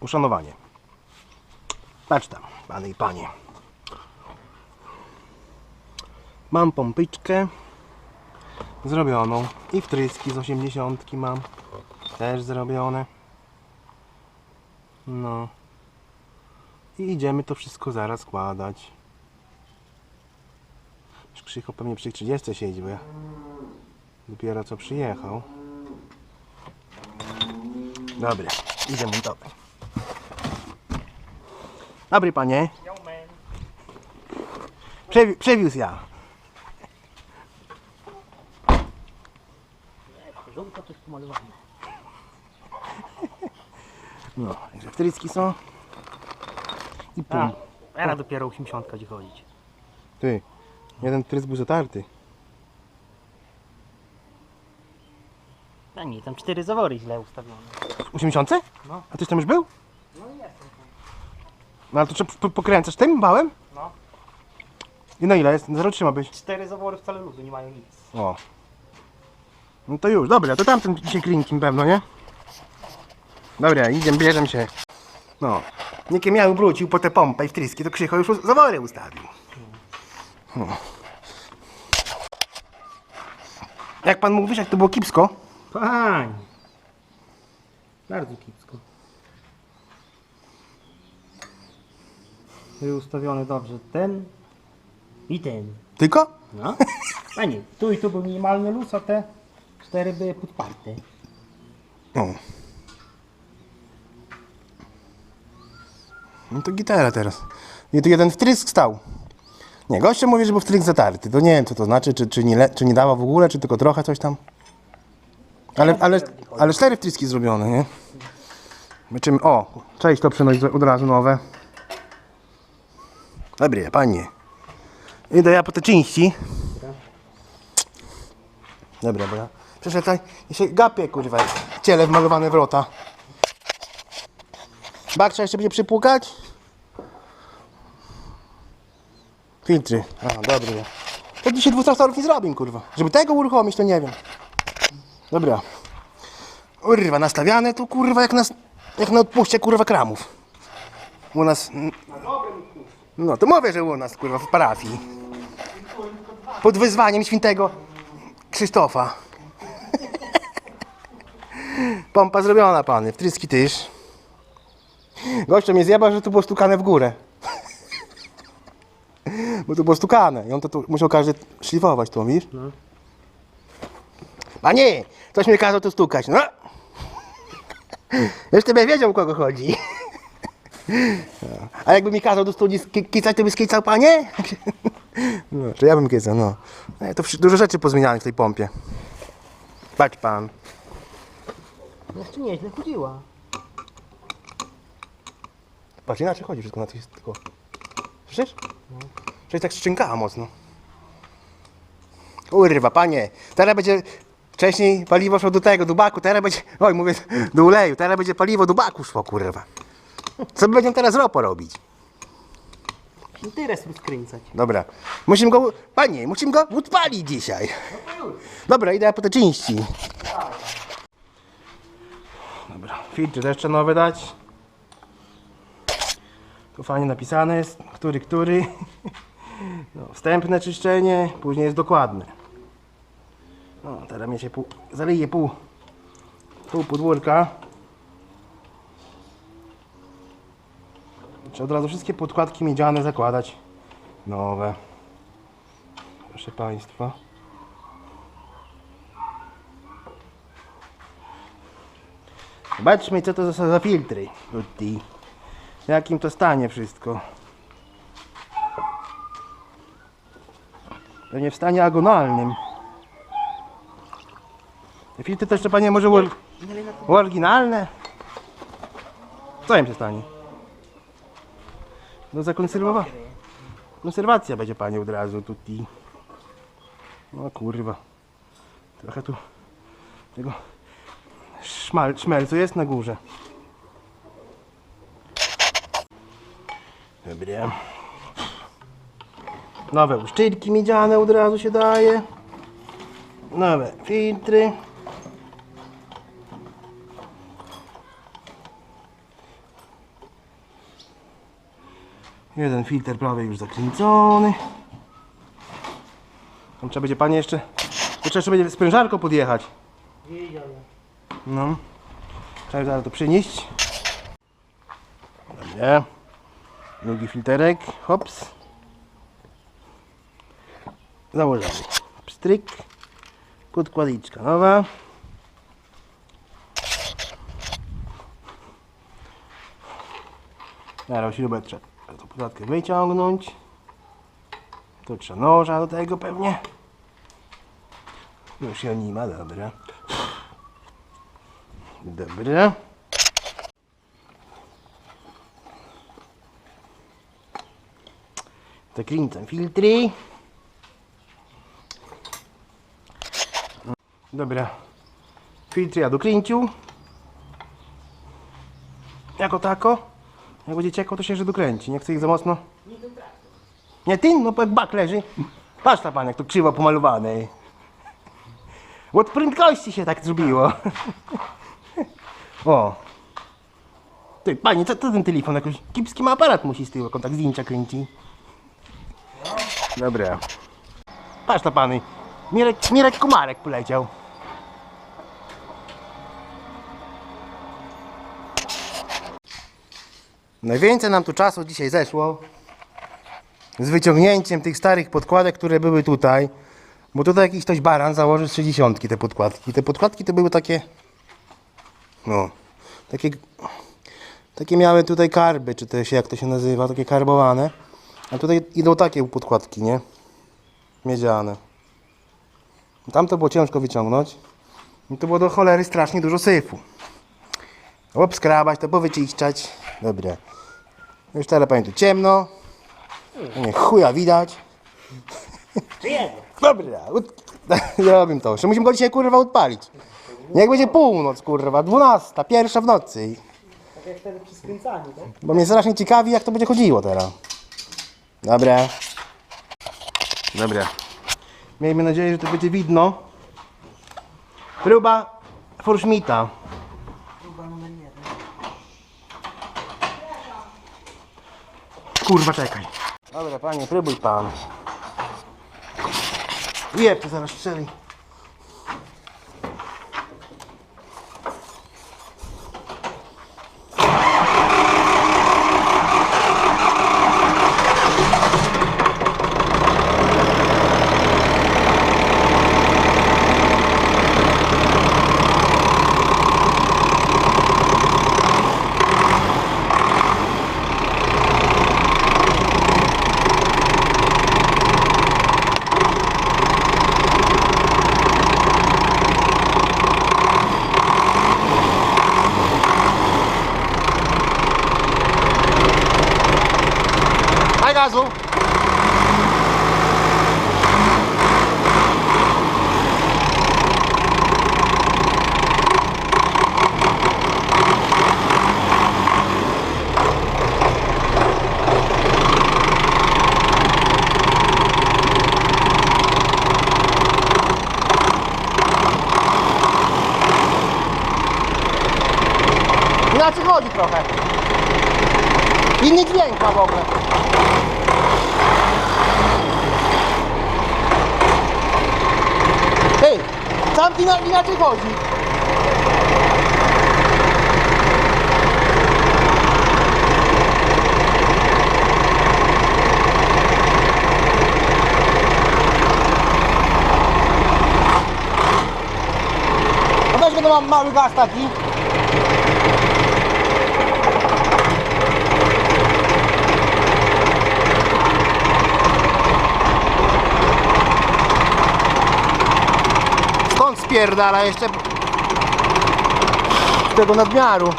uszanowanie. Patrz tam, pany i panie. Mam pompyczkę zrobioną i wtryski z 80 mam też zrobione. No. I idziemy to wszystko zaraz składać. Już pewnie przy 30 siedzi, bo ja dopiero co przyjechał. Dobra, idę montować. Dobry panie. Przewi- przewiózł ja. Żółto to jest pomalowane. No, także wtryski są. I pół. Era dopiero 80 gdzie chodzić. Ty, jeden wtrysk był zatarty. A nie, tam cztery zawory źle ustawione. 80? No. A tyś tam już był? No jestem. No ale to trzeba po- pokręcasz tym bałem? No. I na ile jest? Na 0,3 ma być. Cztery zawory wcale luzu, nie mają nic. O. No to już, dobra, to tamten dzisiaj klinkiem pewno, nie? Dobra, idziemy, bierzemy się. No. Niekie miał wrócił po tę pompę i wtryski, to Krzycho już zawory ustawił. No. Jak pan mówisz, jak to było kipsko? Panie. Bardzo kipsko. Ustawiony dobrze ten i ten. Tylko? No. A nie, tu i tu był minimalny luz, a te cztery były podparte. No. No to gitara teraz. I tu jeden wtrysk stał. Nie, goście mówi, że był wtrysk zatarty. To nie wiem, co to znaczy, czy, czy, nie, czy nie dała w ogóle, czy tylko trochę coś tam. Ale, ale, ale cztery wtryski zrobione, nie? Zobaczymy. O, cześć, to przynosić od razu nowe. Dobry, panie. Idę ja po te części. Dobra, ja przecież tutaj się gapię, kurwa, ciele wmalowane wrota. Bakcza jeszcze będzie przypłukać? Filtry. A, dobry. To dzisiaj dwóch traktorów nie zrobię, kurwa. Żeby tego uruchomić, to nie wiem. Dobra. Kurwa, nastawiane tu, kurwa, jak, nas, jak na odpuście, kurwa, kramów. U nas... No, to mówię, że u nas, kurwa, w parafii. Pod wyzwaniem świętego Krzysztofa. Pompa zrobiona, pany. Wtryski tyż. Gościa mnie zjebał, że tu było stukane w górę. Bo tu było stukane i on to musiał każdy szlifować, to widzisz? No. Panie, ktoś mnie kazał tu stukać, no. Już ty wiedział, o kogo chodzi. No. A jakby mi kazał do studni ski- kicać, to by skicał, panie? No, czy ja bym kicał, no. E, To wszy- dużo rzeczy pozmienianych w tej pompie. Patrz pan. Jeszcze nieźle chodziła. Patrz, inaczej chodzi wszystko na to jest tylko. Słyszysz? Przecież tak szczękała mocno. Kurwa, panie. Teraz będzie. Wcześniej paliwo szło do tego, do baku, teraz będzie. Oj, mówię, do uleju, teraz będzie paliwo do baku szło, kurwa. Co my będziemy teraz ropo robić? Interes rozkręcać. Dobra. Musimy go. Panie, musimy go odpalić dzisiaj. Dobra, idę po te części. Dobra, filtry też trzeba nowe dać. Tu fajnie napisane jest, który, który. No, wstępne czyszczenie, później jest dokładne. No, teraz mnie się pół, zaleje pół, pół podwórka. Od razu wszystkie podkładki miedziane zakładać. Nowe. Proszę Państwa. Zobaczmy co to za, za filtry. Tutti. W jakim to stanie wszystko. Pewnie w stanie agonalnym. Te filtry też, panie, może u- oryginalne? Co im się stanie? No zakonserwowa. Konserwacja będzie panie od razu tutaj. No kurwa. Trochę tu tego szmal, szmelcu jest na górze. Dobra. Nowe uszczylki miedziane od razu się daje. Nowe filtry. Jeden filtr prawie już zakręcony. Tam trzeba będzie panie jeszcze. Trzeba jeszcze będzie sprężarką podjechać. No. Trzeba zaraz to przynieść. Dobrze. Drugi filterek. Hops. Założony. Pstryk. Podkładniczka nowa. Teraz śrubę tą podkładkę wyciągnąć. Tu trzeba noża do tego pewnie. Już się nie ma, dobra. Dobra. Zakręcam filtry. Dobra. Filtry ja dokręcił. Jako tako. Jak będzie ciekło, to się jeszcze dokręci. Nie chcę ich za mocno. Nie ty? No jak bak leży. Patrz na pan, jak to krzywo pomalowane. Od prędkości się tak zrobiło. O. Ty, panie, co to ten telefon? Jakiś kipski ma aparat musi z tyłu, jak on tak zdjęcia kręci. Dobra. Patrz na pany. Mirek, Mirek Kumarek poleciał. Najwięcej nam tu czasu dzisiaj zeszło z wyciągnięciem tych starych podkładek, które były tutaj. Bo tutaj jakiś ktoś baran założył z 60 te podkładki. Te podkładki to były takie. No. Takie. Takie miały tutaj karby, czy też jak to się nazywa, takie karbowane. A tutaj idą takie podkładki, nie? Miedziane. Tam to było ciężko wyciągnąć. I to było do cholery strasznie dużo syfu. Obskrabać, to powyczyszczać. Dobra. Już teraz pamiętam ciemno. Nie chuja widać. Dobra, zrobimy to. Jeszcze musimy go dzisiaj kurwa odpalić. Niech będzie północ kurwa, dwunasta, pierwsza w nocy. Tak jak wtedy przy skręcaniu, tak? Bo mnie strasznie ciekawi jak to będzie chodziło teraz. Dobra. Dobra. Miejmy nadzieję, że to będzie widno. Próba Forschmita. Próba numer jeden. Kurwa, czekaj. Dobra, panie, próbuj pan. Jeb, to zaraz strzeli. Vollgas so. Ma w ogóle. Hej, ina, inaczej chodzi. No mam mały gaz taki. Skąd spierdala jeszcze tego nadmiaru?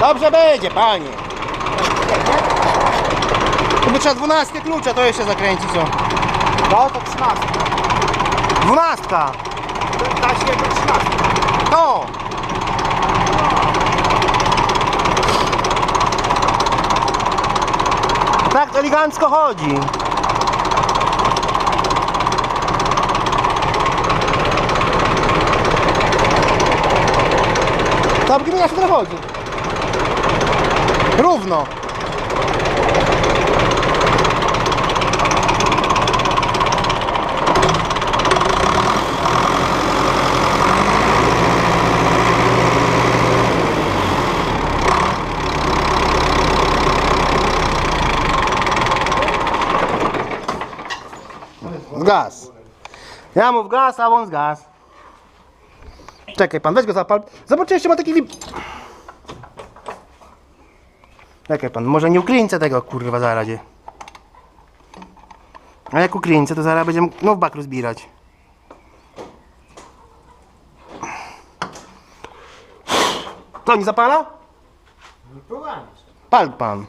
Dobrze będzie, panie. To by trzeba 12 klucza, to jeszcze zakręcić, co? No to 13. Dwunastka! Da się jako 13. To! Tak elegancko chodzi. Tam gmina się chodzi. Równo. Ja mu w gaz, a on z gaz. Czekaj pan, weź go zapal. Zobacz, jeszcze ma taki lip... Czekaj pan, może nie ukręcę tego kurwa zaraz. A jak ukręcę, to zaraz będziemy no w bak rozbierać. To nie zapala? Pal pan.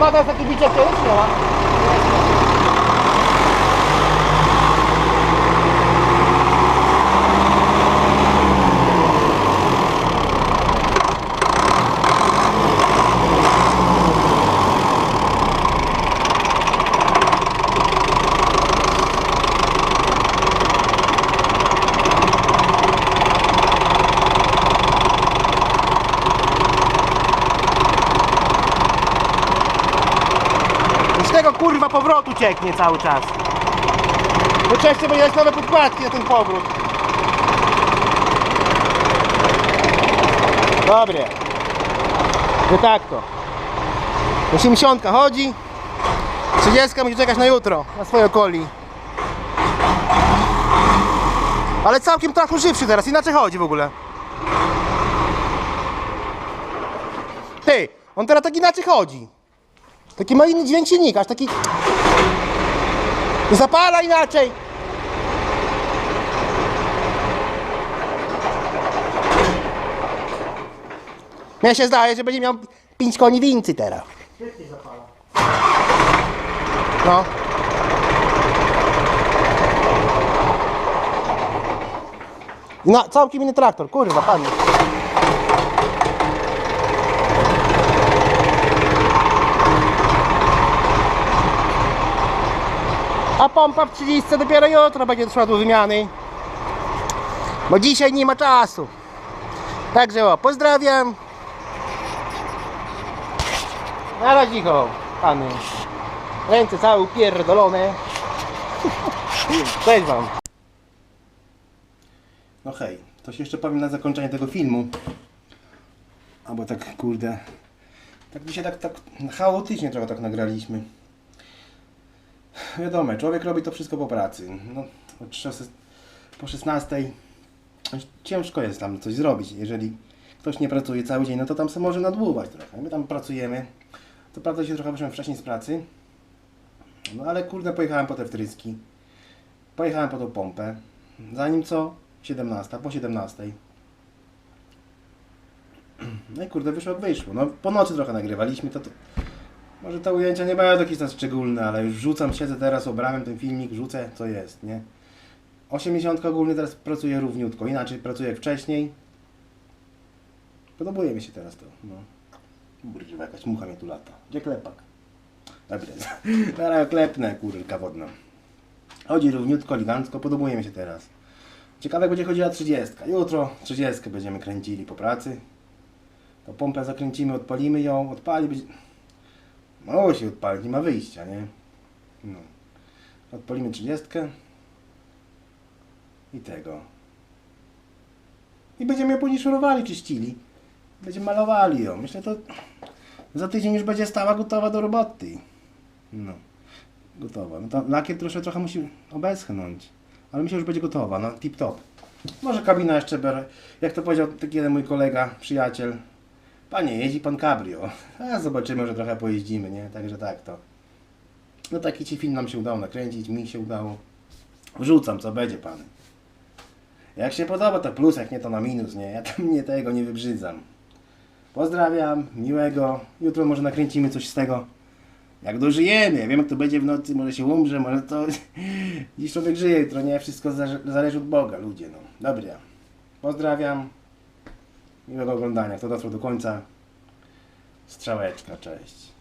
Ma teraz takie bicie w tył, czy nie ma? I z tego kurwa powrotu cieknie cały czas. Częściej będzie dać nowe podkładki na ten powrót. Dobre. No tak to. 80 chodzi. 30 musi czekać na jutro, na swoje okoli. Ale całkiem trochę żywszy teraz, inaczej chodzi w ogóle. Ty, on teraz tak inaczej chodzi. Taki ma inny dźwięk silnika, aż taki... Zapala inaczej. Mnie się zdaje, że będzie miał 5 koni więcej teraz. Świetnie zapala. No. No, całkiem inny traktor, kurwa, panie. A pompa w 30 dopiero jutro będzie trwała do wymiany. Bo dzisiaj nie ma czasu. Także o, pozdrawiam. Na razie, pany. Ręce całe upierdolone. Cześć wam. No hej, to się jeszcze powiem na zakończenie tego filmu. Albo tak, kurde. Tak dzisiaj tak, tak chaotycznie trochę tak nagraliśmy. Wiadomo, człowiek robi to wszystko po pracy. No, od 16 po 16 ciężko jest tam coś zrobić. Jeżeli ktoś nie pracuje cały dzień, no to tam sobie może nadłuwać trochę. My tam pracujemy. To prawda się trochę wyszłem wcześniej z pracy. No ale kurde, pojechałem po te wtryski. Pojechałem po tą pompę. Zanim co? 17, po 17. No i kurde, wyszło jak wyszło. No po nocy trochę nagrywaliśmy, to, to może te ujęcia nie będą jakieś tam szczególne, ale już rzucam, siedzę teraz, obrałem ten filmik, rzucę, co jest, nie? 80 ogólnie teraz pracuje równiutko, inaczej pracuje wcześniej. Podobuje mi się teraz to, no. Kurwa, jakaś mucha mnie tu lata. Gdzie klepak? Dobra, zaraz klepnę, kurka wodna. Chodzi równiutko, elegancko, podobuje mi się teraz. Ciekawe będzie chodziła 30. Jutro 30 będziemy kręcili po pracy. To pompę zakręcimy, odpalimy ją, odpali będzie... Mało się odpalić, nie ma wyjścia, nie? No. Odpalimy 30. I tego. I będziemy ją później szurowali, czyścili. Będziemy malowali ją. Myślę, to za tydzień już będzie stała gotowa do roboty. No. Gotowa. No to lakier troszkę trochę musi obeschnąć. Ale myślę, że będzie gotowa, no tip top. Może kabina jeszcze, jak to powiedział taki jeden mój kolega, przyjaciel, Panie, jeździ pan cabrio. A zobaczymy, że trochę pojeździmy, nie? Także tak to. No taki ci film nam się udało nakręcić, mi się udało. Wrzucam, co będzie pan. Jak się podoba, to plus, jak nie, to na minus, nie? Ja tam nie tego nie wybrzydzam. Pozdrawiam, miłego. Jutro może nakręcimy coś z tego. Jak dożyjemy, ja wiem jak to będzie w nocy, może się umrze, może to... Dziś człowiek żyje, jutro nie, wszystko za- zależy od Boga, ludzie, no. Dobra. Pozdrawiam. Miłego oglądania. Kto dotrwał do końca? Strzałeczka, cześć.